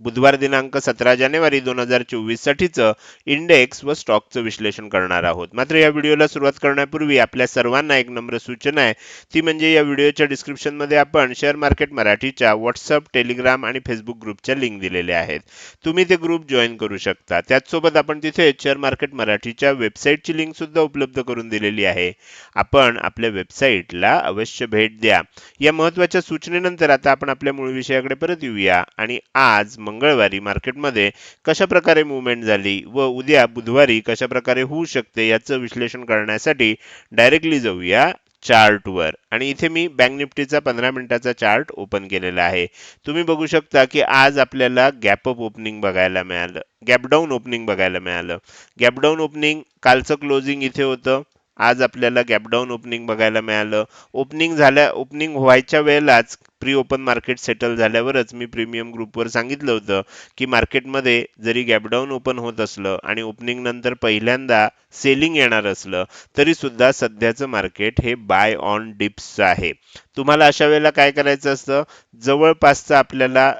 बुधवार दिनांक सतरा जानेवारी दोन हजार चोवीस साठीचं इंडेक्स व स्टॉकचं विश्लेषण करणार आहोत. मात्र या व्हिडिओला सुरुवात करण्यापूर्वी आपल्या सर्वांना एक नम्र सूचना आहे. ती म्हणजे या व्हिडिओच्या डिस्क्रिप्शनमध्ये आपण शेअर मार्केट मराठीच्या व्हॉट्सअप टेलिग्राम आणि फेसबुक ग्रुपच्या लिंक दिलेल्या आहेत. तुम्ही ते ग्रुप जॉईन करू शकता. त्याचसोबत आपण तिथे शेअर मार्केट मराठीच्या वेबसाईटची लिंक सुद्धा उपलब्ध करून दिलेली आहे. आपण आपल्या वेबसाईटला अवश्य भेट द्या. या महत्त्वाच्या सूचनेनंतर आता आपण आपल्या मूळ विषयाकडे परत येऊया आणि आज मंगळवारी मार्केटमध्ये कशा प्रकारे मुवमेंट झाली व उद्या बुधवारी कशाप्रकारे होऊ शकते याचं विश्लेषण करण्यासाठी डायरेक्टली जाऊया चार्टवर. आणि इथे मी बँक निफ्टीचा पंधरा मिनिटाचा चार्ट ओपन केलेला आहे. तुम्ही बघू शकता की आज आपल्याला गॅप अप ओपनिंग बघायला मिळालं. गॅप डाऊन ओपनिंग बघायला मिळालं. गॅप डाऊन ओपनिंग कालचं क्लोजिंग इथे होतं. आज आपल्याला गॅपडाऊन ओपनिंग बघायला मिळालं. ओपनिंग झाल्या ओपनिंग व्हायच्या वेळेलाच प्री ओपन मार्केट सेटल झाल्यावरच मी प्रीमियम ग्रुपवर सांगितलं होतं की मार्केटमध्ये जरी गॅपडाऊन ओपन होत असलं आणि ओपनिंग नंतर पहिल्यांदा सेलिंग येणार असलं तरी सुद्धा सध्याचं मार्केट हे बाय ऑन डिप्सचं आहे. तुम्हाला अशा वेळेला काय करायचं असतं? जवळपासचं आपल्याला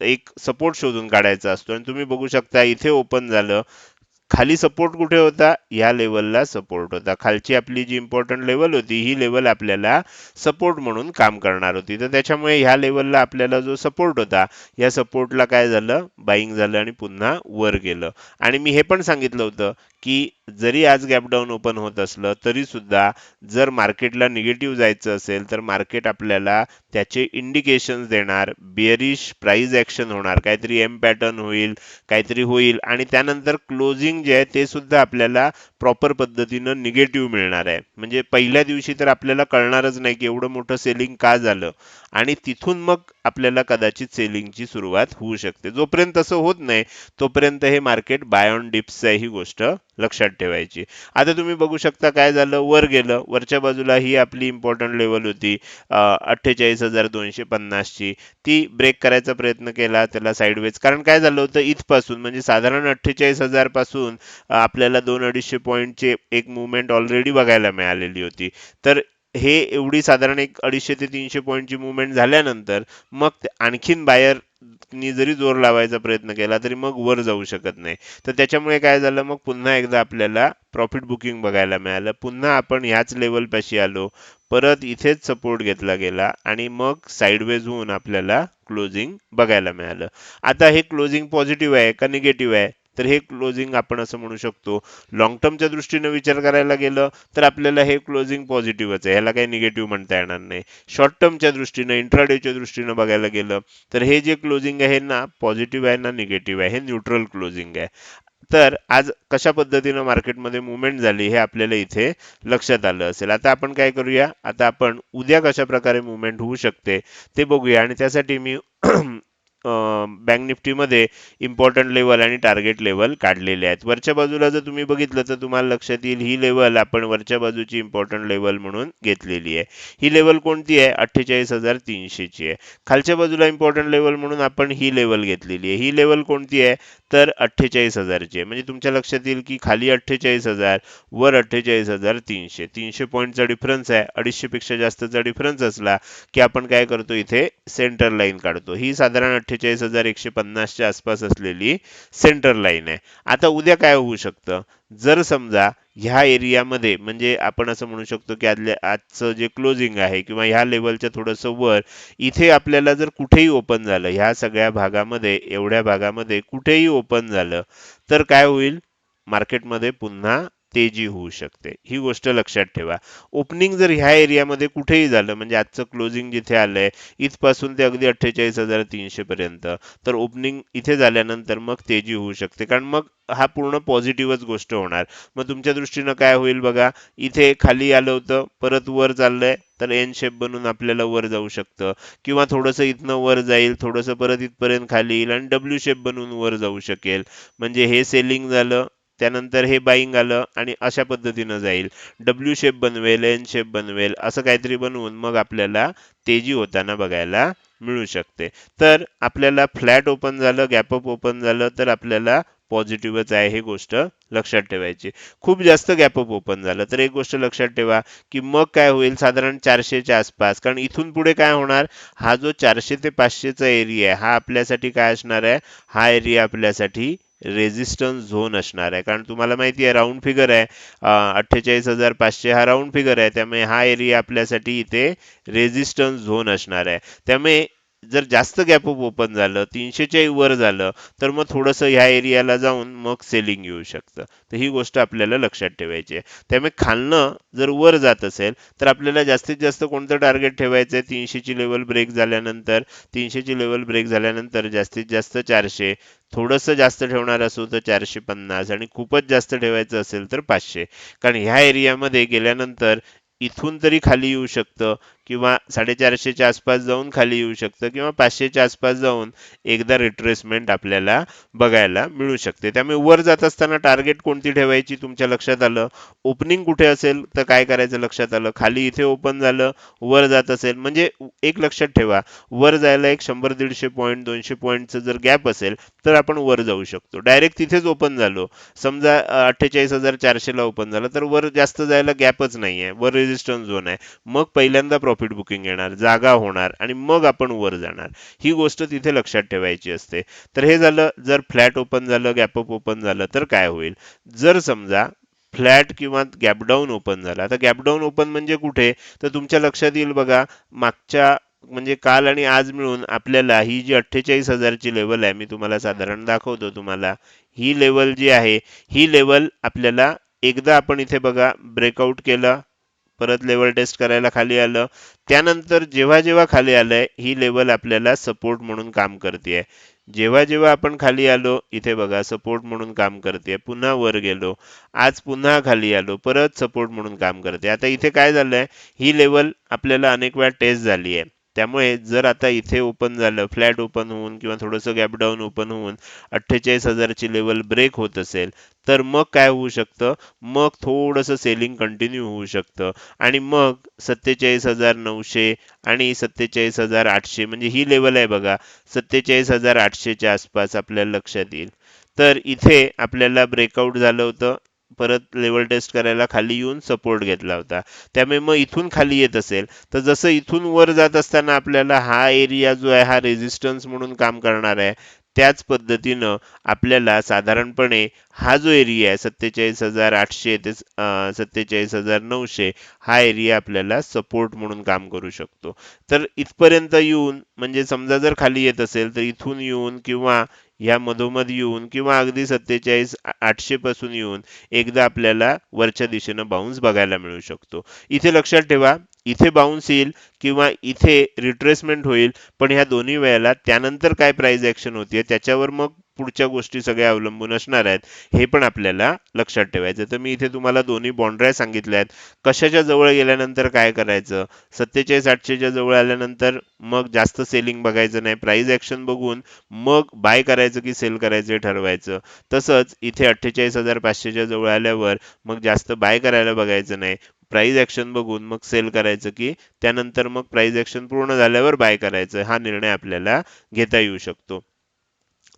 एक सपोर्ट शोधून काढायचा असतो. आणि तुम्ही बघू शकता इथे ओपन झालं. खाली सपोर्ट कुठे होता? या लेवलला सपोर्ट होता. खालची आपली जी इम्पॉर्टंट लेवल होती ही लेवल आपल्याला सपोर्ट म्हणून काम करणार होती. तर त्याच्यामुळे ह्या लेवलला आपल्याला जो सपोर्ट होता या सपोर्टला काय झालं? बाईंग झालं आणि पुन्हा वर गेलं. आणि मी हे पण सांगितलं होतं की जरी आज गॅपडाऊन ओपन होत असलं तरी सुद्धा जर मार्केटला निगेटिव्ह जायचं असेल तर मार्केट आपल्याला त्याचे इंडिकेशन्स देणार. बिअरिश प्राइस ऍक्शन होणार. काहीतरी एम पॅटर्न होईल काहीतरी होईल. आणि त्यानंतर क्लोजिंग जे आहे ते सुद्धा आपल्याला प्रॉपर पद्धतीनं निगेटिव्ह मिळणार आहे. म्हणजे पहिल्या दिवशी तर आपल्याला कळणारच नाही की एवढं मोठं सेलिंग का झालं. आणि तिथून मग आपल्याला कदाचित सेलिंगची सुरुवात होऊ शकते. जोपर्यंत असं होत नाही तोपर्यंत हे मार्केट बाय ऑन डिप्स आहे ही गोष्ट लक्षात ठेवायची. आता तुम्ही बघू शकता काय झालं? वर गेलं. वरच्या बाजूला ही आपली इम्पॉर्टंट लेवल होती. अठ्ठेचाळीस हजार दोनशे पन्नासची. ती ब्रेक करायचा प्रयत्न केला त्याला साईडवेज कारण काय झालं होतं? इथपासून म्हणजे साधारण अठ्ठेचाळीस हजारपासून आपल्याला दोन अडीचशे पॉईंटचे एक मुवमेंट ऑलरेडी बघायला मिळालेली होती. तर हे एवढी साधारण एक अडीचशे ते तीनशे पॉईंटची मुवमेंट झाल्यानंतर मग आणखीन बायर नी जरी जोर लावायचा प्रयत्न केला तरी मग वर जाऊ शकत नाही. तर त्याच्यामुळे काय झालं मग पुन्हा एकदा आपल्याला प्रॉफिट बुकिंग बघायला मिळालं. पुन्हा आपण ह्याच लेवल पाशी आलो. परत इथेच सपोर्ट घेतला गेला आणि मग साईडवेज होऊन आपल्याला क्लोजिंग बघायला मिळालं. आता हे क्लोजिंग पॉझिटिव्ह आहे का निगेटिव्ह आहे? तर हे क्लोजिंग आपण असं म्हणू शकतो. लॉंग टर्मच्या दृष्टीने विचार करायला गेलं तर आपल्याला हे क्लोजिंग पॉझिटिव्हच आहे. ह्याला काही निगेटिव्ह म्हणता येणार नाही. शॉर्ट टर्मच्या दृष्टीनं इंट्राडेच्या दृष्टीनं बघायला गेलं तर हे जे क्लोजिंग आहे ना पॉझिटिव्ह आहे ना निगेटिव्ह आहे. हे न्यूट्रल क्लोजिंग आहे. तर आज कशा पद्धतीनं मार्केटमध्ये मुवमेंट झाली हे आपल्याला इथे लक्षात आलं असेल. आता आपण काय करूया? आता आपण उद्या कशा प्रकारे मुवमेंट होऊ शकते ते बघूया. आणि त्यासाठी मी बँक निफ्टीमध्ये इम्पॉर्टंट लेवल आणि टार्गेट लेवल काढलेले आहेत. वरच्या बाजूला जर तुम्ही बघितलं तर तुम्हाला लक्षात येईल ही लेवल आपण वरच्या बाजूची इम्पॉर्टंट लेवल म्हणून घेतलेली आहे. ही लेवल कोणती आहे? अठ्ठेचाळीस हजार तीनशेची आहे. खालच्या बाजूला इम्पॉर्टंट लेवल म्हणून आपण ही लेवल घेतलेली आहे. ही लेवल कोणती आहे? तर अठ्ठेचाळीस हजारची आहे. म्हणजे तुमच्या लक्षात येईल की खाली अठ्ठेचाळीस हजार वर अठ्ठेचाळीस हजार तीनशे. तीनशे पॉईंटचा डिफरन्स आहे. अडीचशेपेक्षा जास्तचा डिफरन्स असला की आपण काय करतो? इथे सेंटर लाईन काढतो. ही साधारण अठ्ठेचाळीस हजार एकशे पन्नासच्या आसपास असलेली सेंटर लाईन आहे. आता उद्या काय होऊ शकतं? जर समजा ह्या एरियामध्ये म्हणजे आपण असं म्हणू शकतो की आदल्या आजचं जे क्लोजिंग आहे किंवा ह्या लेवलच्या थोडंसं वर इथे आपल्याला जर कुठेही ओपन झालं ह्या सगळ्या भागामध्ये एवढ्या भागामध्ये कुठेही ओपन झालं तर काय होईल? मार्केटमध्ये पुन्हा तेजी होऊ शकते. ही गोष्ट लक्षात ठेवा. ओपनिंग जर ह्या एरियामध्ये कुठेही झालं म्हणजे आजचं क्लोजिंग जिथे आलंय इथपासून ते अगदी अठ्ठेचाळीस हजार तीनशे पर्यंत तर ओपनिंग इथे झाल्यानंतर मग तेजी होऊ शकते. कारण मग हा पूर्ण पॉझिटिव्हच गोष्ट होणार. मग तुमच्या दृष्टीनं काय होईल बघा इथे खाली आलं होतं परत वर चाललंय तर एन शेप बनून आपल्याला वर जाऊ शकतं. किंवा थोडंसं इथनं वर जाईल थोडंसं परत इथपर्यंत खाली येईल आणि डब्ल्यू शेप बनवून वर जाऊ शकेल. म्हणजे हे सेलिंग झालं त्यानंतर हे बाईंग आलं आणि अशा पद्धतीनं जाईल. डब्ल्यू शेप बनवेल एन शेप बनवेल असं काहीतरी बनवून मग आपल्याला तेजी होताना बघायला मिळू शकते. तर आपल्याला फ्लॅट ओपन झालं गॅपअप ओपन झालं तर आपल्याला पॉझिटिव्हच आहे हे गोष्ट लक्षात ठेवायची. खूप जास्त गॅपअप ओपन झालं तर एक गोष्ट लक्षात ठेवा की मग काय होईल? साधारण चारशेच्या आसपास कारण इथून पुढे काय होणार? हा जो चारशे ते पाचशेचा एरिया आहे हा आपल्यासाठी काय असणार आहे? हा एरिया आपल्यासाठी रेजिस्टन्स झोन असणार आहे. कारण तुम्हाला माहिती आहे राऊंड फिगर आहे. अठ्ठेचाळीस हजार पाचशे हा राऊंड फिगर आहे. त्यामुळे हा एरिया आपल्यासाठी इथे रेझिस्टन्स झोन असणार आहे. त्यामुळे जर जास्त गॅप अप ओपन झालं तीनशेच्या वर झालं तर मग थोडंसं ह्या एरियाला जाऊन मग सेलिंग येऊ शकतं. तर ही गोष्ट आपल्याला लक्षात ठेवायची आहे. त्यामुळे खालनं जर वर जात असेल तर आपल्याला जास्तीत जास्त कोणतं टार्गेट ठेवायचं आहे? तीनशेची लेवल ब्रेक झाल्यानंतर तीनशेची लेवल ब्रेक झाल्यानंतर जास्तीत जास्त चारशे. थोडंसं जास्त ठेवणार असू तर चारशे पन्नास आणि खूपच जास्त ठेवायचं असेल तर पाचशे. कारण ह्या एरियामध्ये गेल्यानंतर इथून तरी खाली येऊ शकतं. किंवा साडेचारशेच्या आसपास जाऊन खाली येऊ शकतं किंवा पाचशेच्या आसपास जाऊन एकदा रिट्रेसमेंट आपल्याला बघायला मिळू शकते. त्यामुळे वर जात असताना टार्गेट कोणती ठेवायची तुमच्या लक्षात आलं? ओपनिंग कुठे असेल तर काय करायचं लक्षात आलं? खाली इथे ओपन झालं वर जात असेल. म्हणजे एक लक्षात ठेवा वर जायला एक शंभर दीडशे पॉईंट दोनशे पॉईंटचं जर गॅप असेल तर आपण वर जाऊ शकतो. डायरेक्ट तिथेच ओपन झालो. समजा अठ्ठेचाळीस हजार चारशेला ओपन झालं तर वर जास्त जायला गॅपच नाही आहे वर रेजिस्टन्स झोन आहे. मग पहिल्यांदा प्रॉफिट बुकिंग येणार जागा होणार आणि मग आपण वर जाणार. ही गोष्ट तिथे लक्षात ठेवायची असते. तर हे झालं जर फ्लॅट ओपन झालं गॅपअप ओपन झालं तर काय होईल? जर समजा फ्लॅट किंवा गॅपडाऊन ओपन झाला तर गॅपडाऊन ओपन म्हणजे कुठे? तर तुमच्या लक्षात येईल बघा मागच्या म्हणजे काल आणि आज मिळून आपल्याला ही जी अठ्ठेचाळीस हजारची लेवल आहे मी तुम्हाला साधारण दाखवतो तुम्हाला. ही लेवल जी आहे ही लेवल आपल्याला एकदा आपण इथे बघा ब्रेकआउट केलं परत लेवल टेस्ट करायला खाली आलं. त्यानंतर जेव्हा जेव्हा खाली आलंय ही लेवल आपल्याला सपोर्ट म्हणून काम करते जेव्हा जेव्हा आपण खाली आलो इथे बघा सपोर्ट म्हणून काम करते पुन्हा वर गेलो आज पुन्हा खाली आलो परत सपोर्ट म्हणून काम करते आता इथे काय झालंय ही लेवल आपल्याला अनेक वेळा टेस्ट झाली आहे त्यामुळे जर आता इथे ओपन झालं फ्लॅट ओपन होऊन किंवा थोडंसं गॅपडाऊन ओपन होऊन अठ्ठेचाळीस हजारची लेवल ब्रेक होत असेल तर मग काय होऊ शकतं? मग थोडंसं सेलिंग कंटिन्यू होऊ शकतं. आणि मग सत्तेचाळीस हजार नऊशे आणि सत्तेचाळीस हजार आठशे म्हणजे ही लेवल आहे बघा सत्तेचाळीस हजार आठशेच्या आसपास आपल्याला लक्षात येईल. तर इथे आपल्याला ब्रेकआउट झालं होतं. परत लेवल टेस्ट करायला खाली येऊन सपोर्ट घेतला होता. त्यामुळे मग इथून खाली येत असेल. तर जसं इथून वर जात असताना आपल्याला हा एरिया जो आहे हा रेझिस्टन्स म्हणून काम करणार आहे त्याच पद्धतीनं आपल्याला साधारणपणे हा जो एरिया आहे सत्तेचाळीस हजार आठशे ते सत्तेचाळीस हजार नऊशे हा एरिया आपल्याला सपोर्ट म्हणून काम करू शकतो. तर इथपर्यंत येऊन म्हणजे समजा जर खाली येत असेल तर इथून येऊन किंवा या मधोमध येऊन किंवा अगदी सत्तेचाळीस आठशे पासून येऊन एकदा आपल्याला वरच्या दिशेनं बाउन्स बघायला मिळू शकतो. इथे लक्षात ठेवा इथे बाउन्स येईल किंवा इथे रिट्रेसमेंट होईल पण ह्या दोन्ही वेळेला त्यानंतर काय प्राइस ऍक्शन होतीये त्याच्यावर मग पुढच्या गोष्टी सगळ्या अवलंबून असणार आहेत हे पण आपल्याला लक्षात ठेवायचं तर मी इथे तुम्हाला दोन्ही बॉन्ड्राय सांगितल्या आहेत. कशाच्या जवळ गेल्यानंतर काय करायचं? सत्तेचाळीस आठशेच्या जवळ आल्यानंतर मग जास्त सेलिंग बघायचं नाही. प्राईज ऍक्शन बघून मग बाय करायचं की सेल करायचं हे ठरवायचं. तसंच इथे अठ्ठेचाळीस हजार पाचशेच्या जवळ आल्यावर मग जास्त बाय करायला बघायचं नाही. प्राईज ऍक्शन बघून मग सेल करायचं की त्यानंतर मग प्राईज ऍक्शन पूर्ण झाल्यावर बाय करायचं. हा निर्णय आपल्याला घेता येऊ शकतो.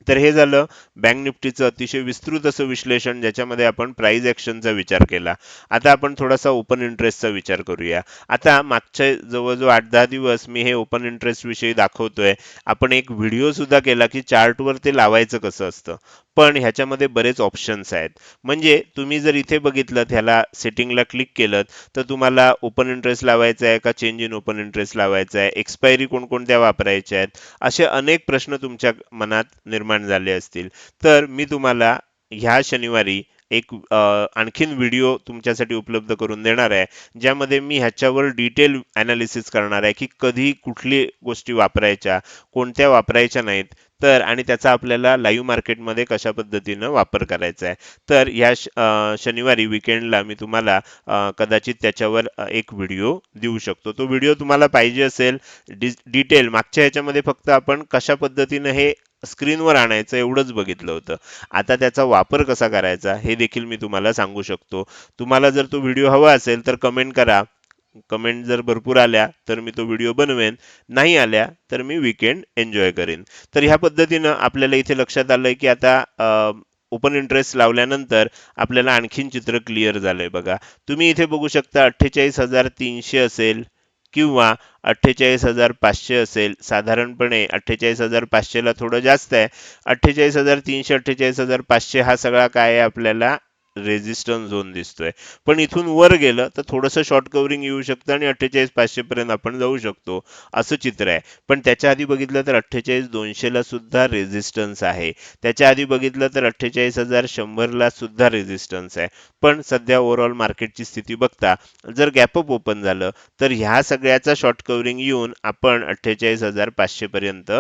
तर हे झालं. बँक निफ्टीचं अतिशय विस्तृत असं विश्लेषण ज्याच्यामध्ये आपण प्राईज ॲक्शनचा विचार केला. आता आपण थोडासा ओपन इंटरेस्टचा विचार करूया. आता मागच्या जवळजवळ आठ दहा दिवस मी हे ओपन इंटरेस्ट विषयी दाखवतोय. आपण एक व्हिडिओ सुद्धा केला की चार्टवर ते लावायचं कसं असतं. पण ह्याच्यामध्ये बरेच ऑप्शन्स आहेत. म्हणजे तुम्ही जर इथे बघितलं ह्याला सेटिंगला क्लिक केलं तर तुम्हाला ओपन इंटरेस्ट लावायचा आहे का चेंज इन ओपन इंटरेस्ट लावायचा आहे एक्सपायरी कोणकोणत्या वापरायच्या आहेत असे अनेक प्रश्न तुमच्या मनात निर्माण झाले असतील. तर मी तुम्हाला ह्या शनिवारी एक आणखीन व्हिडिओ तुमच्यासाठी उपलब्ध करून देणार आहे ज्यामध्ये मी ह्याच्यावर डिटेल ॲनालिसिस करणार आहे की कधी कुठली गोष्टी वापरायच्या कोणत्या वापरायच्या नाहीत तर आणि त्याचा आपल्याला लाईव्ह मार्केटमध्ये कशा पद्धतीनं वापर करायचा आहे. तर ह्या शनिवारी विकेंडला मी तुम्हाला कदाचित त्याच्यावर एक व्हिडिओ देऊ शकतो. तो व्हिडिओ तुम्हाला पाहिजे असेल डिटेल मागच्या ह्याच्यामध्ये फक्त आपण कशा पद्धतीनं हे स्क्रीनवर आणायचं एवढंच बघितलं होतं. आता त्याचा वापर कसा करायचा हे देखील मी तुम्हाला सांगू शकतो. तुम्हाला जर तो व्हिडिओ हवा असेल तर कमेंट करा. कमेंट जर भरपूर आल्या तर मी तो व्हिडिओ बनवेन. नाही आल्या तर मी विकेंड एन्जॉय करेन. तर ह्या पद्धतीनं आपल्याला इथे लक्षात आलंय की आता ओपन इंटरेस्ट लावल्यानंतर आपल्याला आणखीन चित्र क्लिअर झालंय बघा. तुम्ही इथे बघू शकता अठ्ठेचाळीस हजार तीनशे असेल किंवा अठ्ठेचाळीस हजार पाचशे असेल. साधारणपणे अठ्ठेचाळीस हजार पाचशेला थोडं जास्त आहे. अठ्ठेचाळीस हजार तीनशे अठ्ठेचाळीस हजार पाचशे हा सगळा काय आहे आपल्याला रेजिस्टन्स झोन दिसतोय. पण इथून वर गेलं तर थोडंसं शॉर्ट कव्हरिंग येऊ शकतं आणि अठ्ठेचाळीस पाचशे पर्यंत आपण जाऊ शकतो असं चित्र आहे. पण त्याच्या आधी बघितलं तर अठ्ठेचाळीस दोनशेला सुद्धा रेझिस्टन्स आहे. त्याच्या आधी बघितलं तर अठ्ठेचाळीस हजार शंभरला सुद्धा रेझिस्टन्स आहे. पण सध्या ओव्हरऑल मार्केटची स्थिती बघता जर गॅपअप ओपन झालं तर ह्या सगळ्याचा शॉर्ट कव्हरिंग येऊन आपण अठ्ठेचाळीस हजार पाचशे पर्यंत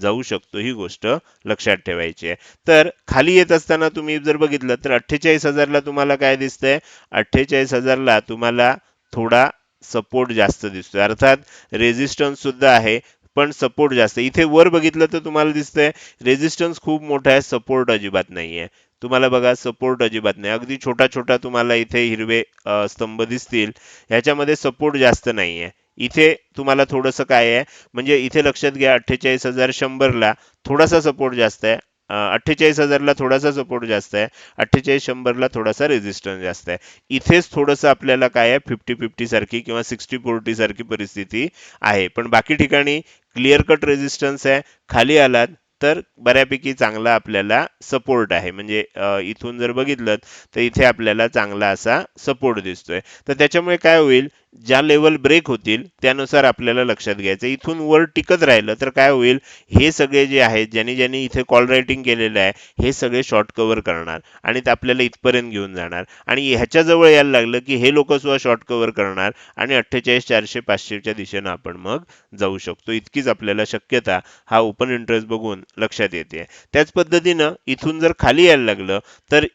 जाऊ शकतो ही गोष्ट लक्षात ठेवायची आहे. तर खाली येत असताना तुम्ही जर बघितलं तर अठ्ठेचाळीस हजार हजारला तुम्हाला काय दिसतंय? अठ्ठेचाळीस हजारला तुम्हाला थोडा सपोर्ट जास्त दिसतोय. अर्थात रेजिस्टन्स सुद्धा आहे पण सपोर्ट जास्त. इथे वर बघितलं तर तुम्हाला दिसतंय रेझिस्टन्स खूप मोठा आहे सपोर्ट अजिबात नाहीये. तुम्हाला बघा सपोर्ट अजिबात नाही. अगदी छोटा छोटा तुम्हाला इथे हिरवे स्तंभ दिसतील. ह्याच्यामध्ये सपोर्ट जास्त नाहीये. इथे तुम्हाला थोडंसं काय आहे? म्हणजे इथे लक्षात घ्या अठ्ठेचाळीस हजार शंभरला थोडासा सपोर्ट जास्त आहे. अठ्ठेचाळीस हजारला थोडासा सपोर्ट जास्त आहे. अठ्ठेचाळीस शंभरला थोडासा रेझिस्टन्स जास्त आहे. इथेच थोडंसं आपल्याला काय आहे फिफ्टी फिफ्टी सारखी किंवा सिक्स्टी फोर्टी सारखी परिस्थिती आहे. पण बाकी ठिकाणी क्लिअर कट रेजिस्टन्स आहे. खाली आलात तर बऱ्यापैकी चांगला आपल्याला सपोर्ट आहे. म्हणजे इथून जर बघितलं तर इथे आपल्याला चांगला असा सपोर्ट दिसतोय. तर त्याच्यामुळे काय होईल ज्या लेवल ब्रेक होतील त्यानुसार आपल्याला लक्षात घ्यायचं. इथून वर टिकत राहिलं तर काय होईल? हे सगळे जे आहेत ज्यांनी ज्यांनी इथे कॉल रायटिंग केलेलं आहे हे सगळे शॉर्ट कव्हर करणार आणि ते आपल्याला इथपर्यंत घेऊन जाणार. आणि ह्याच्या जवळ यायला लागलं की हे लोक सुद्धा शॉर्ट कव्हर करणार आणि अठ्ठेचाळीस चारशे पाचशेच्या दिशेनं आपण मग जाऊ शकतो. इतकीच आपल्याला शक्यता हा ओपन इंटरेस्ट बघून लक्षात येते. त्याच पद्धतीनं इथून जर खाली यायला लागलं तर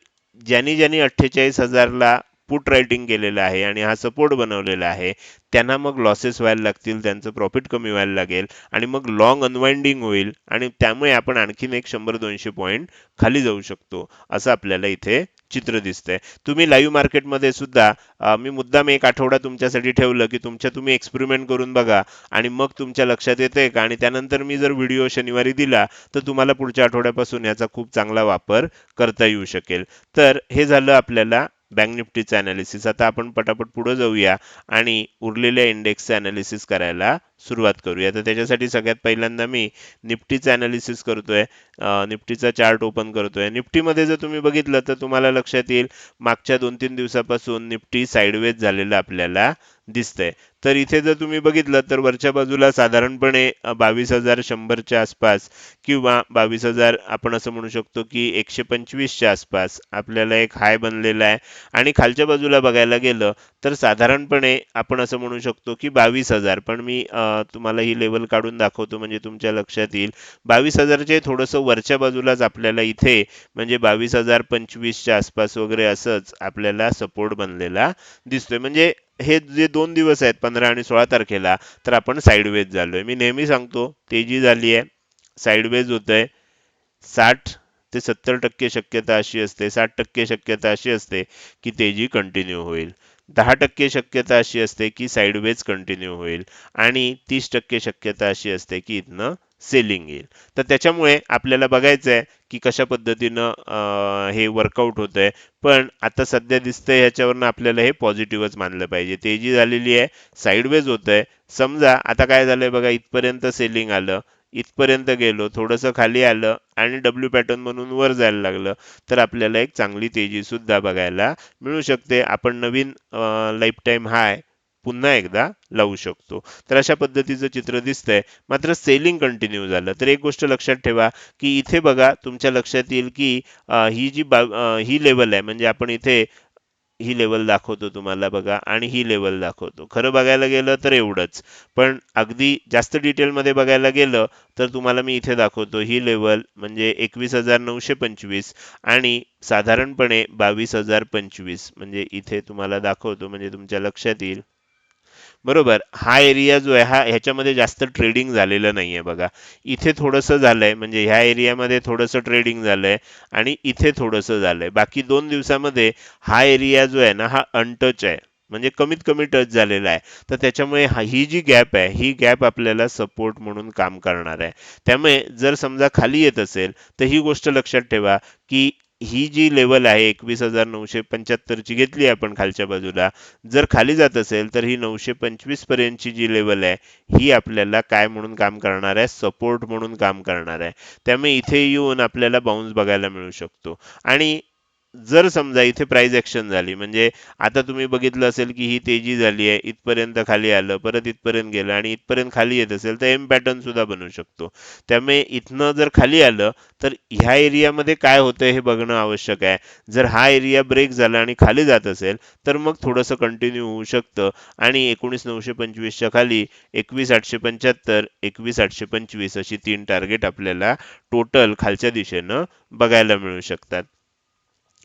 ज्यांनी ज्यांनी अठ्ठेचाळीस हजारला पुट रायटिंग केलेलं आहे आणि हा सपोर्ट बनवलेला आहे. त्यांना मग लॉसेस व्हायला लागतील त्यांचं प्रॉफिट कमी व्हायला लागेल आणि मग लॉंग अनवाइंडिंग होईल आणि त्यामुळे आपण आणखीन एक शंभर दोनशे पॉईंट खाली जाऊ शकतो असं आपल्याला इथे चित्र दिसतंय. तुम्ही लाईव्ह मार्केटमध्ये सुद्धा मी मुद्दाम एक आठवडा तुमच्यासाठी ठेवलं की तुमच्या तुम्ही एक्सपेरिमेंट करून बघा आणि मग तुमच्या लक्षात येते का? आणि त्यानंतर मी जर व्हिडिओ शनिवारी दिला तर तुम्हाला पुढच्या आठवड्यापासून याचा खूप चांगला वापर करता येऊ शकेल. तर हे झालं आपल्याला बँक निफ्टीचं अनालिसिस आता आपण पटापट पुढे जाऊया आणि उरलेल्या इंडेक्सचं अनालिसिस करायला सुरुवात करूया. तर त्याच्यासाठी सगळ्यात पहिल्यांदा मी निफ्टीचं अनालिसिस करतोय. निफ्टीचा चार्ट ओपन करतोय. निफ्टीमध्ये जर तुम्ही बघितलं तर तुम्हाला लक्षात येईल मागच्या दोन तीन दिवसापासून निफ्टी साईडवेज झालेलं आपल्याला दिसतंय. तर इथे जर तुम्ही बघितलं तर वरच्या बाजूला साधारणपणे बावीस हजार शंभरच्या आसपास किंवा बावीस हजार आपण असं म्हणू शकतो की एकशे पंचवीसच्या आसपास आपल्याला एक हाय बनलेला आहे. आणि खालच्या बाजूला बघायला गेलं तर साधारणपणे आपण असं म्हणू शकतो की बावीस हजार. पण मी तुम्हाला ही लेवल काढून दाखवतो म्हणजे तुमच्या लक्षात येईल. बावीस हजारचे थोडंसं वरच्या बाजूलाच आपल्याला इथे म्हणजे बावीस हजार पंचवीसच्या आसपास वगैरे असंच आपल्याला सपोर्ट बनलेला दिसतोय. म्हणजे हे जे दोन दिवस आहेत पंधरा आणि सोळा तारखेला तर आपण साईडवेज झालोय. मी नेहमी सांगतो तेजी झाली आहे साईडवेज होतंय. साठ ते सत्तर टक्के शक्यता अशी असते साठ टक्के शक्यता अशी असते की तेजी कंटिन्यू होईल. दहा टक्के शक्यता अशी असते की साईडवेज कंटिन्यू होईल. आणि तीस टक्के शक्यता अशी असते की इथनं सेलिंग येईल. तर त्याच्यामुळे आपल्याला बघायचं आहे की कशा पद्धतीनं हे वर्कआउट होत आहे पण आता सध्या दिसतंय ह्याच्यावरनं आपल्याला हे पॉझिटिव्हच मानलं पाहिजे. तेजी झालेली आहे साईडवेज होत आहे समजा आता काय झालंय बघा इथपर्यंत सेलिंग आलं. इथपर्यंत गेलो थोडंसं खाली आलं आणि डब्ल्यू पॅटर्न म्हणून वर जायला लागलं. तर आपल्याला एक चांगली तेजी सुद्धा बघायला मिळू शकते. आपण नवीन लाईफ टाईम हाय पुन्हा एकदा लावू शकतो. तर अशा पद्धतीचं चित्र दिसतंय. मात्र सेलिंग कंटिन्यू झालं. तर एक गोष्ट लक्षात ठेवा की इथे बघा तुमच्या लक्षात येईल की अं, ही जी बा ही लेवल आहे. म्हणजे आपण इथे ही लेवल दाखवतो तुम्हाला बघा आणि ही लेवल दाखवतो. खरं बघायला गेलं तर एवढंच. पण अगदी जास्त डिटेलमध्ये बघायला गेलं तर तुम्हाला मी इथे दाखवतो. ही लेवल म्हणजे एकवीस हजार नऊशे पंचवीस आणि साधारणपणे बावीस हजार पंचवीस म्हणजे इथे तुम्हाला दाखवतो. म्हणजे तुमच्या लक्षात येईल. बरोबर. हा एरिया जो आहे हा ह्याच्यामध्ये जास्त ट्रेडिंग झालेलं नाहीये बघा. इथे थोडंसं झालंय म्हणजे ह्या एरियामध्ये थोडंसं ट्रेडिंग झालंय आणि इथे थोडंसं झालंय. बाकी दोन दिवसामध्ये हा एरिया जो आहे ना हा अनटच आहे. म्हणजे कमीत कमी टच झालेला आहे. तर त्याच्यामुळे ही जी गॅप आहे ही गॅप आपल्याला सपोर्ट म्हणून काम करणार आहे. त्यामुळे जर समजा खाली येत असेल तर ही गोष्ट लक्षात ठेवा की ही जी लेवल आहे एकवीस हजार नऊशे पंच्याहत्तरची घेतली आपण खालच्या बाजूला. जर खाली जात असेल तर ही नऊशे पंचवीस पर्यंतची जी लेवल आहे ही आपल्याला काय म्हणून काम करणार आहे? सपोर्ट म्हणून काम करणार आहे. त्यामुळे इथे येऊन आपल्याला बाउन्स बघायला मिळू शकतो. आणि जर समजा इथे प्राईज ऍक्शन झाली म्हणजे आता तुम्ही बघितलं असेल की ही तेजी झाली आहे इथपर्यंत खाली आलं परत इथपर्यंत गेलं आणि इथपर्यंत खाली येत असेल तर एम पॅटर्न सुद्धा बनवू शकतो. त्यामुळे इथनं जर खाली आलं तर ह्या एरियामध्ये काय होतं हे बघणं आवश्यक आहे. जर हा एरिया ब्रेक झाला आणि खाली जात असेल तर मग थोडंसं कंटिन्यू होऊ शकतं. आणि एकोणीस नऊशे पंचवीसच्या खाली एकवीस आठशे पंच्याहत्तर एकवीस आठशे पंचवीस अशी तीन टार्गेट आपल्याला टोटल खालच्या दिशेनं बघायला मिळू शकतात.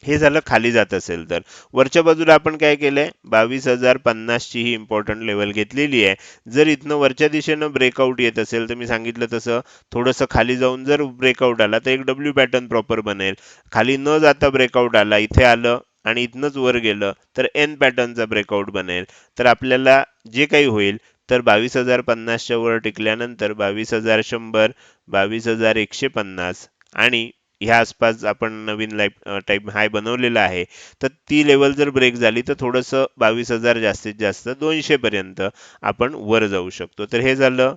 हे झालं खाली जात असेल तर. वरच्या बाजूला आपण काय केलंय? बावीस हजार पन्नासची ही इम्पॉर्टंट लेवल घेतलेली आहे. जर इथनं वरच्या दिशेनं ब्रेकआउट येत असेल तर मी सांगितलं तसं थोडंसं खाली जाऊन जर ब्रेकआउट आला तर एक डब्ल्यू पॅटर्न प्रॉपर बनेल. खाली न जाता ब्रेकआउट आला इथे आलं आणि इथनंच वर गेलं तर एन पॅटर्नचा ब्रेकआउट बनेल. तर आपल्याला जे काही होईल तर बावीस हजार पन्नासच्या वर टिकल्यानंतर बावीस हजार शंभर बावीस हजार एकशे पन्नास आणि ह्या आसपास आपण नवीन लाईफ टाईप हाय बनवलेला आहे. तर ती लेवल जर ब्रेक झाली तर थोडंसं बावीस हजार जास्तीत जास्त दोनशेपर्यंत आपण वर जाऊ शकतो. तर हे झालं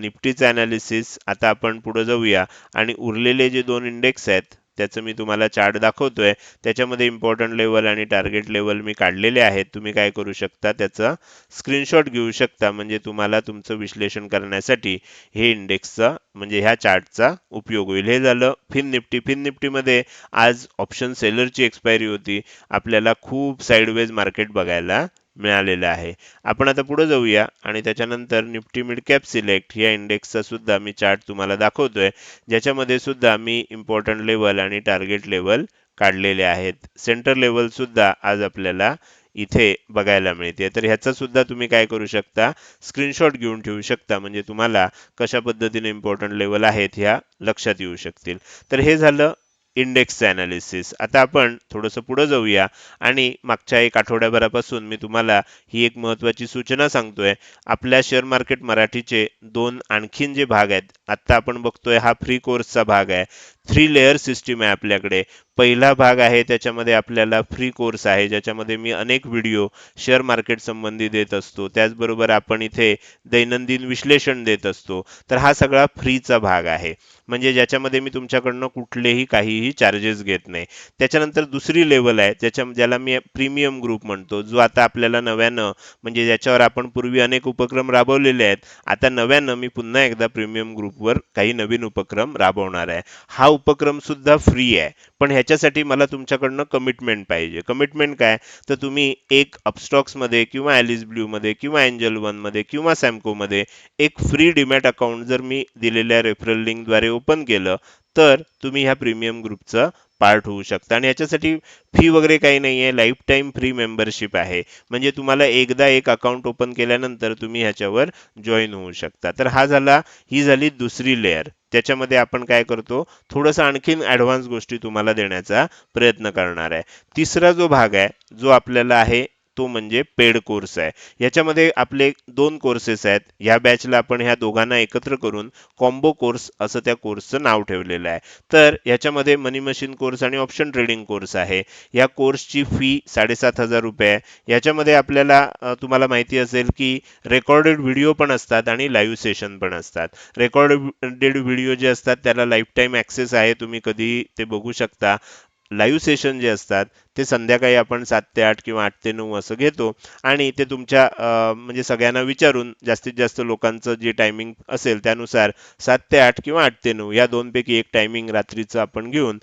निफ्टीचं अनालिसिस आता आपण पुढं जाऊया. आणि उरलेले जे दोन इंडेक्स आहेत त्याचं मी तुम्हाला चार्ट दाखवतोय. त्याच्यामध्ये इम्पॉर्टंट लेवल आणि टार्गेट लेवल मी काढलेले आहेत. तुम्ही काय करू शकता? त्याचा स्क्रीनशॉट घेऊ शकता. म्हणजे तुम्हाला तुमचं विश्लेषण करण्यासाठी हे इंडेक्सचा म्हणजे ह्या चार्टचा उपयोग होईल. हे झालं फिन निफ्टी फिन निफ्टीमध्ये आज ऑप्शन सेलरची एक्सपायरी होती. आपल्याला खूप साईडवेज मार्केट बघायला मिळालेलं आहे. आपण आता पुढे जाऊया आणि त्याच्यानंतर निफ्टी मिड कॅप सिलेक्ट या इंडेक्सचा सुद्धा मी चार्ट तुम्हाला दाखवतोय. ज्याच्यामध्ये सुद्धा मी इम्पॉर्टंट लेवल आणि टार्गेट लेवल काढलेले आहेत. सेंटर लेवल सुद्धा आज आपल्याला इथे बघायला मिळते. तर ह्याचा सुद्धा तुम्ही काय करू शकता? स्क्रीनशॉट घेऊन ठेवू शकता. म्हणजे तुम्हाला कशा पद्धतीने इम्पॉर्टंट लेवल आहेत ह्या लक्षात येऊ शकतील. तर हे झालं इंडेक्सचं अनालिसिस आता आपण थोडंसं पुढं जाऊया आणि मागच्या एक आठवड्याभरापासून मी तुम्हाला ही एक महत्त्वाची सूचना सांगतोय. आपल्या शेअर मार्केट मराठीचे दोन आणखीन जे भाग आहेत आता आपण बघतोय हा फ्री कोर्सचा भाग आहे. थ्री लेअर सिस्टीम आहे आपल्याकडे. पहिला भाग आहे त्याच्यामध्ये आपल्याला फ्री कोर्स आहे ज्याच्यामध्ये मी अनेक व्हिडिओ शेअर मार्केट संबंधी देत असतो. त्याचबरोबर आपण इथे दैनंदिन विश्लेषण देत असतो. तर हा सगळा फ्रीचा भाग आहे. म्हणजे ज्याच्यामध्ये मी तुमच्याकडनं कुठलेही काहीही चार्जेस घेत नाही. त्याच्यानंतर दुसरी लेवल आहे त्याच्या ज्याला मी प्रीमियम ग्रुप म्हणतो. जो आता आपल्याला नव्यानं म्हणजे ज्याच्यावर आपण पूर्वी अनेक उपक्रम राबवलेले आहेत आता नव्यानं मी पुन्हा एकदा प्रीमियम ग्रुप वर काही नवीन उपक्रम राबवणार आहे. हा उपक्रम सुद्धा फ्री आहे. पण ह्याच्यासाठी मला तुमच्याकडनं कमिटमेंट पाहिजे. कमिटमेंट काय? तर तुम्ही एक अपस्टॉक्समध्ये किंवा ॲलिस ब्ल्यूमध्ये किंवा एंजल वनमध्ये किंवा सॅमकोमध्ये एक फ्री डिमॅट अकाउंट जर मी दिलेल्या रेफरल लिंकद्वारे ओपन केलं तर तुम्ही ह्या प्रीमियम ग्रुपचा पार्ट होऊ शकता. आणि याच्यासाठी फी वगैरे काही नाही आहे लाईफ टाईम फ्री मेंबरशिप आहे. म्हणजे तुम्हाला एकदा एक अकाउंट ओपन केल्यानंतर तुम्ही ह्याच्यावर जॉईन होऊ शकता. तर हा झाला ही झाली दुसरी लेअर त्याच्यामध्ये आपण काय करतो थोडंसं आणखीन ॲडव्हान्स गोष्टी तुम्हाला देण्याचा प्रयत्न करणार आहे. तिसरा जो भाग आहे जो आपल्याला आहे तो म्हणजे पेड कोर्स आहे. याच्यामध्ये आपले दोन कोर्सेस आहेत. ह्या बॅचला आपण ह्या दोघांना एकत्र करून कॉम्बो कोर्स असं त्या कोर्सचं नाव ठेवलेलं आहे. तर याच्यामध्ये मनी मशीन कोर्स आणि ऑप्शन ट्रेडिंग कोर्स आहे. या कोर्सची फी साडेसात हजार रुपये आहे. याच्यामध्ये आपल्याला तुम्हाला माहिती असेल की रेकॉर्डेड व्हिडिओ पण असतात आणि लाईव्ह सेशन पण असतात. रेकॉर्डेड व्हिडिओ जे असतात त्याला लाईफ टाईम ॲक्सेस आहे. तुम्ही कधी ते बघू शकता. लाईव्ह सेशन जे असतात ते संध्याकाळी आपण सात ते आठ किंवा आठ ते नऊ असं घेतो. आणि ते तुमच्या म्हणजे सगळ्यांना विचारून जास्तीत जास्त लोकांचं जे टायमिंग असेल त्यानुसार सात ते आठ किंवा आठ ते नऊ या दोनपैकी एक टायमिंग रात्रीचं आपण घेऊन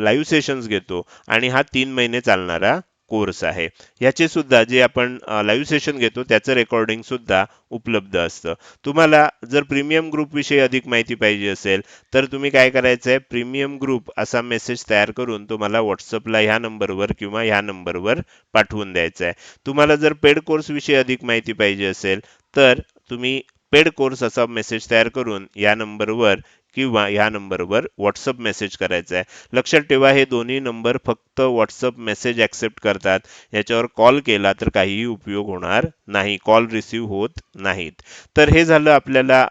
लाईव्ह सेशन्स घेतो. आणि हा तीन महिने चालणारा कोर्स आहे. याचे सुद्धा जे आपण लाईव्ह सेशन घेतो त्याचं रेकॉर्डिंग सुद्धा उपलब्ध असतं. तुम्हाला जर प्रीमियम ग्रुपविषयी अधिक माहिती पाहिजे असेल तर तुम्ही काय करायचं आहे प्रीमियम ग्रुप असा मेसेज तयार करून तुम्हाला व्हॉट्सअपला ह्या नंबरवर किंवा ह्या नंबरवर पाठवून द्यायचा आहे तुम्हाला जर पेड कोर्सविषयी अधिक माहिती पाहिजे असेल तर तुम्ही पेड कोर्स असा मेसेज तयार करून या नंबरवर किंवा ह्या नंबरवर व्हॉट्सअप मेसेज करायचा आहे लक्षात ठेवा हे दोन्ही नंबर फक्त फक्त व्हॉट्सअप मेसेज ॲक्सेप्ट करतात. याच्यावर कॉल केला तर काहीही उपयोग होणार नाही. कॉल रिसीव्ह होत नाहीत. तर हे झालं आपल्याला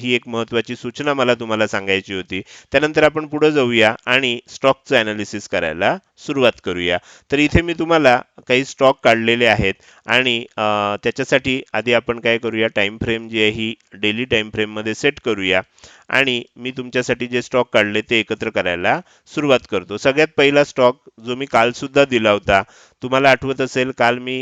ही एक महत्त्वाची सूचना मला तुम्हाला सांगायची होती. त्यानंतर आपण पुढे जाऊया आणि स्टॉकचं अनालिसिस करायला सुरुवात करूया. तर इथे मी तुम्हाला काही स्टॉक काढलेले आहेत आणि त्याच्यासाठी आधी आपण काय करूया टाइम फ्रेम जी आहे ही डेली टाइम फ्रेममध्ये सेट करूया आणि मी तुमच्यासाठी जे स्टॉक काढले ते एकत्र करायला सुरुवात करतो. सगळ्यात पहिला स्टॉक जो मी कालसुद्धा दिला होता तुम्हाला आठवत असेल काल मी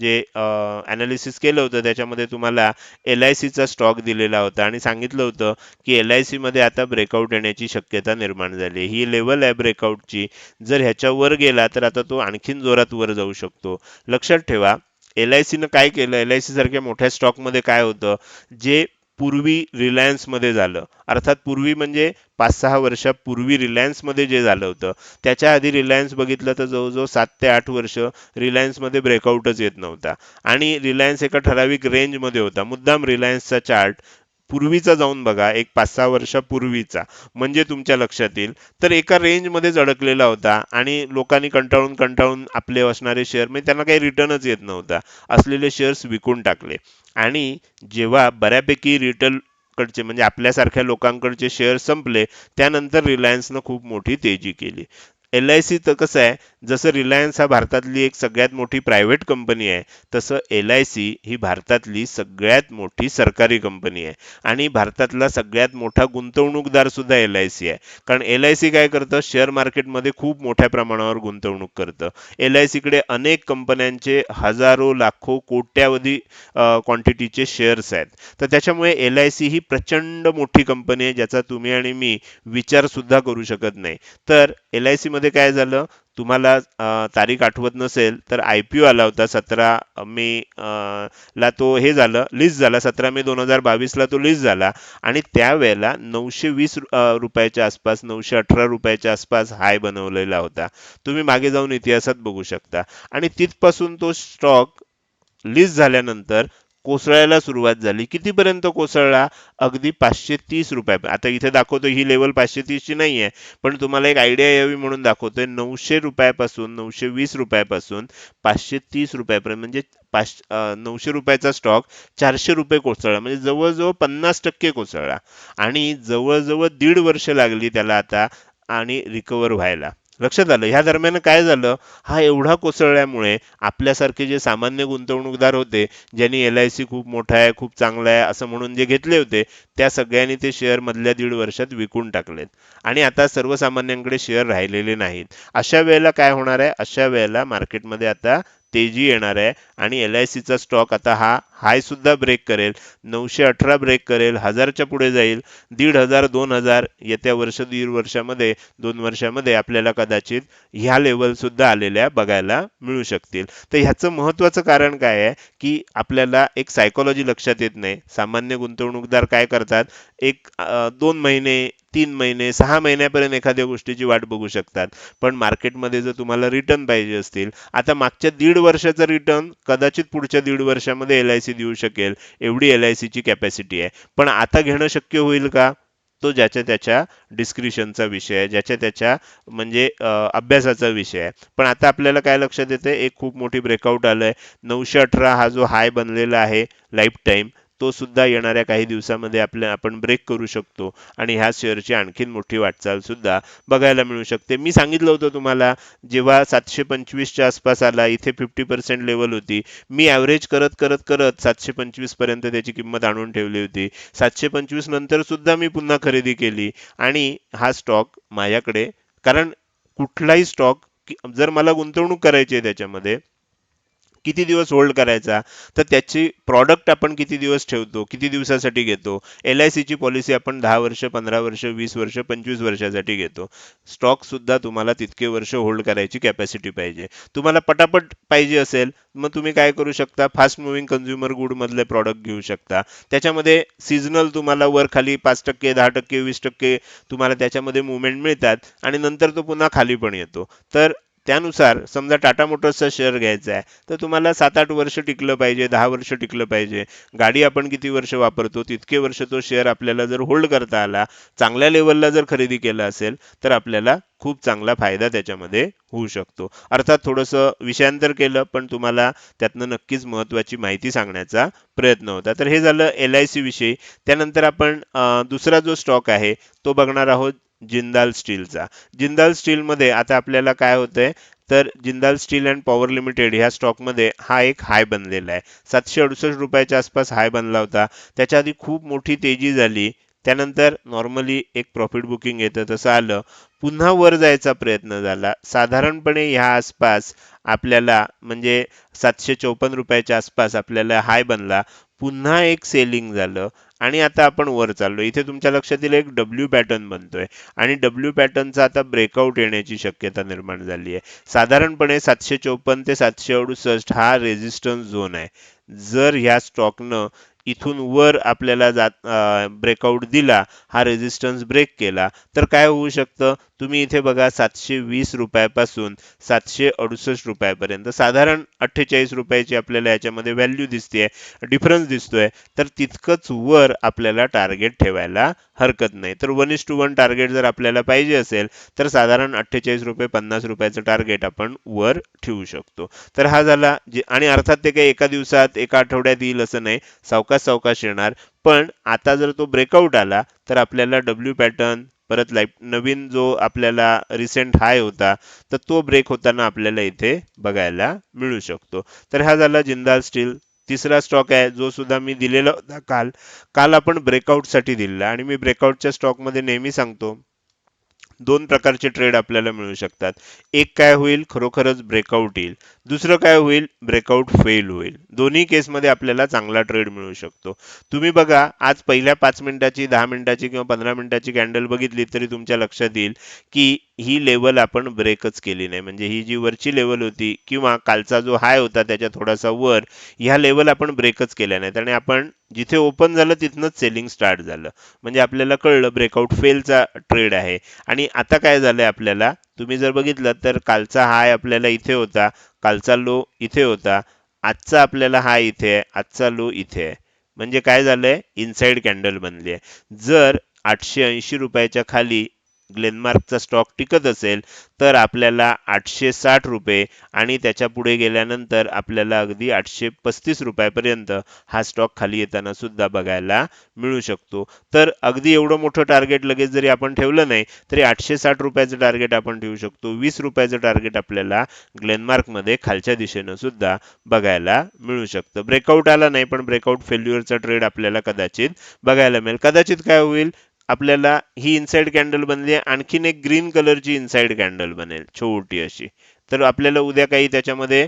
जे ॲनालिसिस केलं होतं त्याच्यामध्ये तुम्हाला एल आय सीचा स्टॉक दिलेला होता आणि सांगितलं होतं की एल आय सीमध्ये आता ब्रेकआउट येण्याची शक्यता निर्माण झाली ही लेवल आहे ब्रेकआउटची जर ह्याच्यावर गेला तर आता तो आणखीन जोरात वर जाऊ शकतो. लक्षात ठेवा एल आय सीनं काय केलं? एल आय सीसारख्या मोठ्या स्टॉकमध्ये काय होतं? जे पूर्वी रिलायन्समध्ये झालं. अर्थात पूर्वी म्हणजे पाच सहा वर्षापूर्वी रिलायन्समध्ये जे झालं होतं त्याच्या आधी रिलायन्स बघितलं तर जवळजवळ सात ते आठ वर्ष रिलायन्समध्ये ब्रेकआउटच येत नव्हता. आणि रिलायन्स एका ठराविक रेंजमध्ये होता. मुद्दाम रिलायन्सचा चार्ट पूर्वीचा जाऊन बघा एक पाच सहा वर्षापूर्वीचा म्हणजे तुमच्या लक्षात येईल तर एका रेंजमध्येच अडकलेला होता आणि लोकांनी कंटाळून कंटाळून आपले असणारे शेअर म्हणजे त्यांना काही रिटर्नच येत नव्हता. असलेले शेअर्स विकून टाकले. आणि जेव्हा बऱ्यापैकी रिटेल कडचे म्हणजे आपल्यासारख्या लोकांकडचे शेअर संपले त्यानंतर रिलायन्सनं खूप मोठी तेजी केली. एल आय सी तर कसं आहे जसं रिलायन्स हा भारतातली एक सगळ्यात मोठी प्रायव्हेट कंपनी आहे तसं एल आय सी ही भारतातली सगळ्यात मोठी सरकारी कंपनी आहे. आणि भारतातला सगळ्यात मोठा गुंतवणूकदार सुद्धा एल आय सी आहे. कारण एल आय सी काय करतं? शेअर मार्केटमध्ये खूप मोठ्या प्रमाणावर गुंतवणूक करतं. एल आय सीकडे अनेक कंपन्यांचे हजारो लाखो कोट्यावधी क्वांटिटीचे शेअर्स आहेत. तर त्याच्यामुळे एल आय सी ही प्रचंड मोठी कंपनी आहे ज्याचा तुम्ही आणि मी विचार सुद्धा करू शकत नाही. तर एल आय सीमध्ये मध्ये काय झालं? तुम्हाला तारीख आठवत नसेल तर आय पी ओ आला होता सतरा मे ला तो हे झालं लिस्ट झाला. सतरा मे दोन हजार बावीसला तो लिस्ट झाला. आणि त्यावेळेला नऊशे वीस रुपयाच्या आसपास नऊशे अठरा रुपयाच्या आसपास हाय बनवलेला होता. तुम्ही मागे जाऊन इतिहासात बघू शकता. आणि तिथपासून तो स्टॉक लिस्ट झाल्यानंतर कोसळायला सुरुवात झाली. कितीपर्यंत कोसळला? अगदी पाचशे तीस रुपया. आता इथे दाखवतो ही लेवल पाचशे तीसची नाही आहे पण तुम्हाला एक आयडिया यावी म्हणून दाखवतोय. नऊशे रुपयापासून नऊशे वीस रुपयापासून पाचशे तीस रुपयापर्यंत म्हणजे पाच नऊशे रुपयाचा स्टॉक चारशे रुपये कोसळला. म्हणजे जवळजवळ पन्नास टक्के कोसळला. आणि जवळजवळ दीड वर्ष लागली त्याला आता आणि रिकवर व्हायला. लक्षात आलं ह्या दरम्यान काय झालं? हा एवढा कोसळल्यामुळे आपल्यासारखे जे सामान्य गुंतवणूकदार होते ज्यांनी एल आय सी खूप मोठा आहे खूप चांगला आहे असं म्हणून जे घेतले होते त्या सगळ्यांनी ते शेअर मधल्या दीड वर्षात विकून टाकलेत. आणि आता सर्वसामान्यांकडे शेअर राहिलेले नाहीत. अशा वेळेला काय होणार आहे? अशा वेळेला मार्केटमध्ये आता तेजी येणार आहे. आणि एल आय सीचा स्टॉक आता हा हायसुद्धा ब्रेक करेल. नऊशे अठरा ब्रेक करेल. हजारच्या पुढे जाईल. दीड हजार दोन हजार येत्या वर्ष दीड वर्षामध्ये दोन वर्षामध्ये आपल्याला कदाचित ह्या लेवलसुद्धा आलेल्या बघायला मिळू शकतील. तर ह्याचं महत्त्वाचं कारण काय आहे? की आपल्याला एक सायकोलॉजी लक्षात येत नाही. सामान्य गुंतवणूकदार काय करतात? एक दोन महिने तीन महिने सहा महिन्यापर्यंत एखाद्या गोष्टीची वाट बघू शकतात. पण मार्केटमध्ये जर तुम्हाला रिटर्न पाहिजे असतील आता मागच्या दीड वर्षाचा रिटर्न कदाचित पुढच्या दीड वर्षामध्ये एल आय सी देऊ शकेल. एवढी एल आय सीची कॅपॅसिटी आहे. पण आता घेणं शक्य होईल का? तो ज्याच्या त्याच्या डिस्क्रिशनचा विषय आहे ज्याच्या त्याच्या म्हणजे अभ्यासाचा विषय आहे. पण आता आपल्याला काय लक्षात येतं एक खूप मोठी ब्रेकआउट आलंय. नऊशे अठरा हा जो हाय बनलेला आहे लाईफ टाईम तो सुद्धा येणाऱ्या काही दिवसामध्ये आपल्या आपण ब्रेक करू शकतो. आणि ह्या शेअरची आणखीन मोठी वाटचाल सुद्धा बघायला मिळू शकते. मी सांगितलं होतं तुम्हाला जेव्हा सातशे पंचवीसच्या आसपास आला इथे फिफ्टी पर्सेंट लेवल होती. मी ॲव्हरेज करत करत करत सातशे पंचवीसपर्यंत त्याची किंमत आणून ठेवली होती. सातशे पंचवीस नंतर सुद्धा मी पुन्हा खरेदी केली. आणि हा स्टॉक माझ्याकडे कारण कुठलाही स्टॉक जर मला गुंतवणूक करायची आहे त्याच्यामध्ये किती दिवस होल्ड करायचा? तर त्याची प्रॉडक्ट आपण किती दिवस ठेवतो? किती दिवसासाठी घेतो? एल आय सीची पॉलिसी आपण दहा वर्ष पंधरा वर्ष वीस वर्ष पंचवीस वर्षासाठी घेतो. स्टॉकसुद्धा तुम्हाला तितके वर्ष होल्ड करायची कॅपॅसिटी पाहिजे. तुम्हाला पटापट पाहिजे असेल मग तुम्ही काय करू शकता? फास्ट मुव्हिंग कन्झ्युमर गुडमधले प्रॉडक्ट घेऊ शकता. त्याच्यामध्ये सीझनल तुम्हाला वर खाली पाच टक्के दहा टक्के वीस टक्के तुम्हाला त्याच्यामध्ये मुवमेंट मिळतात आणि नंतर तो पुन्हा खाली पण येतो. तर त्यानुसार समजा टाटा मोटर्सचा शेअर घ्यायचा आहे तर तुम्हाला सात आठ वर्ष टिकलं पाहिजे दहा वर्ष टिकलं पाहिजे. गाडी आपण किती वर्ष वापरतो तितके वर्ष तो शेअर आपल्याला जर होल्ड करता आला चांगल्या लेवलला जर खरेदी केला असेल तर आपल्याला खूप चांगला फायदा त्याच्यामध्ये होऊ शकतो. अर्थात थोडंसं विषयांतर केलं पण तुम्हाला त्यातनं नक्कीच महत्त्वाची माहिती सांगण्याचा प्रयत्न होता. तर हे झालं एल आय सी विषयी. त्यानंतर आपण दुसरा जो स्टॉक आहे तो बघणार आहोत. जिंदाल स्टीलचा. जिंदाल स्टीलमध्ये आता आपल्याला काय होतंय? तर Jindal steel and power limited ह्या स्टॉकमध्ये हा एक हाय बनलेला आहे. सातशे अडुसष्ट रुपयाच्या आसपास हाय बनला होता. त्याच्या आधी खूप मोठी तेजी झाली. त्यानंतर नॉर्मली एक प्रॉफिट बुकिंग येतं तसं आलं. पुन्हा वर जायचा प्रयत्न झाला. साधारणपणे ह्या आसपास आपल्याला म्हणजे सातशे चौपन्न रुपयाच्या आसपास आपल्याला हाय बनला. पुन्हा एक सेलिंग झालं. आणि आता आपण वर चाललो. इथे तुमच्या लक्षात येईल एक डब्ल्यू पॅटर्न बनतोय. आणि डब्ल्यू पॅटर्नचा आता ब्रेकआउट येण्याची शक्यता निर्माण झाली आहे. साधारणपणे सातशे चोपन्न ते सातशे अडुसष्ट हा रेझिस्टन्स झोन आहे. जर ह्या स्टॉकनं इथून वर आपल्याला जात ब्रेकआउट दिला हा रेझिस्टन्स ब्रेक केला तर काय होऊ शकतं? तुम्ही इथे बघा सातशे वीस रुपयापासून सातशे अडुसष्ट रुपयापर्यंत. साधारण अठ्ठेचाळीस रुपयाची आपल्याला याच्यामध्ये व्हॅल्यू दिसते डिफरन्स दिसतोय. तर तितकंच वर आपल्याला टार्गेट ठेवायला हरकत नाही. तर one is to one target जर आपल्याला पाहिजे असेल तर साधारण अठ्ठेचाळीस रुपये पन्नास रुपयाचं टार्गेट आपण वर ठेवू शकतो. तर हा झाला जे आणि अर्थात ते काही एका दिवसात एका आठवड्यात येईल असं नाही. सावकार सावकाश सावकाश येणार? पण आता जर तो ब्रेकआउट आला तर आपल्याला डब्ल्यू पॅटर्न परत लाईफ नवीन जो आपल्याला रिसेंट हाय होता तर तो ब्रेक होताना आपल्याला इथे बघायला मिळू शकतो. तर हा झाला जिंदाल स्टील तिसरा स्टॉक आहे जो सुद्धा मी दिलेला होता काल. काल आपण ब्रेकआउटसाठी दिलेला आणि मी ब्रेकआउटच्या स्टॉकमध्ये नेहमी सांगतो दोन प्रकारचे ट्रेड आपल्याला मिळू शकतात. एक काय होईल? खरोखरच ब्रेकआउट येईल. दुसरं काय होईल? ब्रेकआउट फेल होईल. दोन्ही केसमध्ये आपल्याला चांगला ट्रेड मिळू शकतो. तुम्ही बघा आज पहिल्या पाच मिनिटाची दहा मिनिटाची किंवा पंधरा मिनिटाची कॅन्डल बघितली तरी तुमच्या लक्षात येईल की ही लेवल आपण ब्रेकच केली नाही. म्हणजे ही जी वरची लेवल होती किंवा कालचा जो हाय होता त्याच्या थोडासा वर ह्या लेवल आपण ब्रेकच केल्या नाहीत. आणि आपण जिथे ओपन झालं तिथनंच सेलिंग स्टार्ट झालं. म्हणजे आपल्याला कळलं ब्रेकआउट फेलचा ट्रेड आहे. आणि आता काय झालंय आपल्याला? तुम्ही जर बघितलं तर कालचा हाय आपल्याला इथे होता कालचा लो इथे होता आजचा आपल्याला हाय इथे आहे आजचा लो इथे. आहे म्हणजे काय झालंय? इनसाइड कॅन्डल बनली आहे. जर आठशे ऐंशी रुपयाच्या खाली ग्लेनमार्कचा स्टॉक टिकत असेल तर आपल्याला आठशे साठ रुपये आणि त्याच्या पुढे गेल्यानंतर आपल्याला अगदी आठशे पस्तीस रुपयापर्यंत हा स्टॉक खाली येताना सुद्धा बघायला मिळू शकतो. तर अगदी एवढं मोठं टार्गेट लगेच जरी आपण ठेवलं नाही तरी आठशे साठ रुपयाचं टार्गेट आपण ठेवू शकतो. वीस रुपयाचं टार्गेट आपल्याला ग्लेनमार्कमध्ये खालच्या दिशेनं सुद्धा बघायला मिळू शकतं. ब्रेकआउट आला नाही पण ब्रेकआउट फेल्युअरचा ट्रेड आपल्याला कदाचित बघायला मिळेल. कदाचित काय होईल? आपल्याला ही इनसाइड कॅन्डल बनली आहे. आणखीन एक ग्रीन कलरची इनसाइड कॅन्डल बनेल. छोटी अशी. तर आपल्याला उद्या काही त्याच्यामध्ये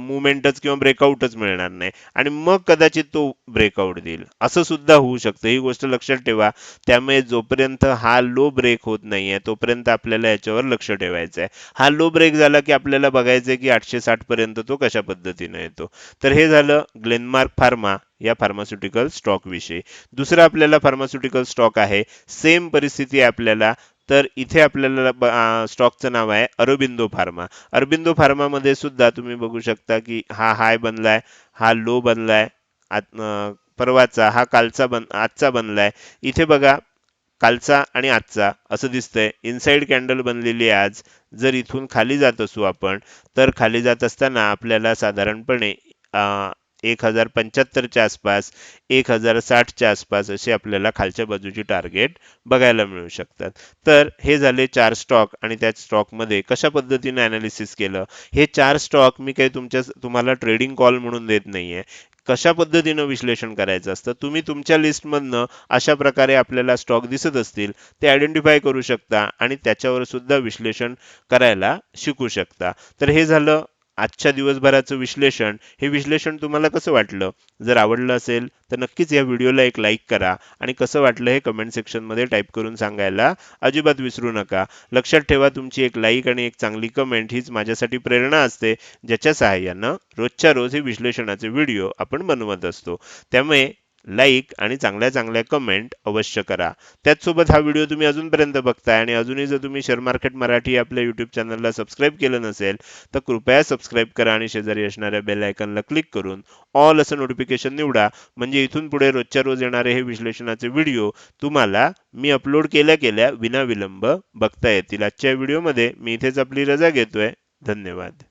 मुवमेंटच किंवा ब्रेकआउटच मिळणार नाही. आणि मग कदाचित तो ब्रेकआउट देईल. असं सुद्धा होऊ शकतं. ही गोष्ट लक्षात ठेवा. त्यामुळे जोपर्यंत हा लो ब्रेक होत नाहीये तोपर्यंत आपल्याला याच्यावर लक्ष ठेवायचं आहे. हा लो ब्रेक झाला की आपल्याला बघायचं आहे की आठशे साठ पर्यंत तो कशा पद्धतीने येतो. तर हे झालं ग्लेनमार्क फार्मा या फार्मास्युटिकल स्टॉकविषयी दुसरा आपल्याला फार्मास्युटिकल स्टॉक आहे. सेम परिस्थिती आपल्याला तर इथे आपल्याला स्टॉकचं नाव आहे अरबिंदो फार्मा. अरबिंदो फार्मामध्ये सुद्धा तुम्ही बघू शकता की हा हाय बनलाय हा लो बनलाय आत- परवाचा हा कालचा बन आजचा बनलाय. इथे बघा कालचा आणि आजचा असं दिसतंय. इनसाइड कॅन्डल बनलेली आहे आज. जर इथून खाली जात असू आपण तर खाली जात असताना आपल्याला साधारणपणे एक हजार पंच्याहत्तरच्या आसपास एक हजार साठच्या आसपास असे आपल्याला खालच्या बाजूची टार्गेट बघायला मिळू शकतात. तर हे झाले चार स्टॉक आणि त्या स्टॉकमध्ये कशा पद्धतीने अनालिसिस केलं? हे चार स्टॉक मी काही तुमच्या तुम्हाला ट्रेडिंग कॉल म्हणून देत नाहीये. कशा पद्धतीनं विश्लेषण करायचं असतं? तुम्ही तुमच्या लिस्टमधनं अशा प्रकारे आपल्याला स्टॉक दिसत असतील ते आयडेंटिफाय करू शकता आणि त्याच्यावर सुद्धा विश्लेषण करायला शिकू शकता. तर हे झालं आजच्या दिवसभराचं विश्लेषण हे विश्लेषण तुम्हाला कसं वाटलं? जर आवडलं असेल तर नक्कीच या व्हिडिओला एक लाईक करा आणि कसं वाटलं हे कमेंट सेक्शनमध्ये टाईप करून सांगायला अजिबात विसरू नका. लक्षात ठेवा तुमची एक लाईक आणि एक चांगली कमेंट हीच माझ्यासाठी प्रेरणा असते ज्याच्या सहाय्यानं रोजच्या रोज हे विश्लेषणाचे व्हिडिओ आपण बनवत असतो. त्यामुळे लाईक आणि चांगल्या चांगल्या कमेंट अवश्य करा. त्याचसोबत हा व्हिडिओ तुम्ही अजूनपर्यंत बघताय आणि अजूनही जर तुम्ही शेअर मार्केट मराठी आपल्या यूट्यूब चॅनलला सबस्क्राईब केलं नसेल तर कृपया सबस्क्राईब करा आणि शेजारी असणाऱ्या बेल आयकनला क्लिक करून ऑल असं नोटिफिकेशन निवडा. म्हणजे इथून पुढे रोजच्या रोज येणारे हे विश्लेषणाचे व्हिडिओ तुम्हाला मी अपलोड केल्या केल्या विनाविलंब बघता येतील. आजच्या व्हिडिओमध्ये मी इथेच आपली रजा घेतोय. धन्यवाद.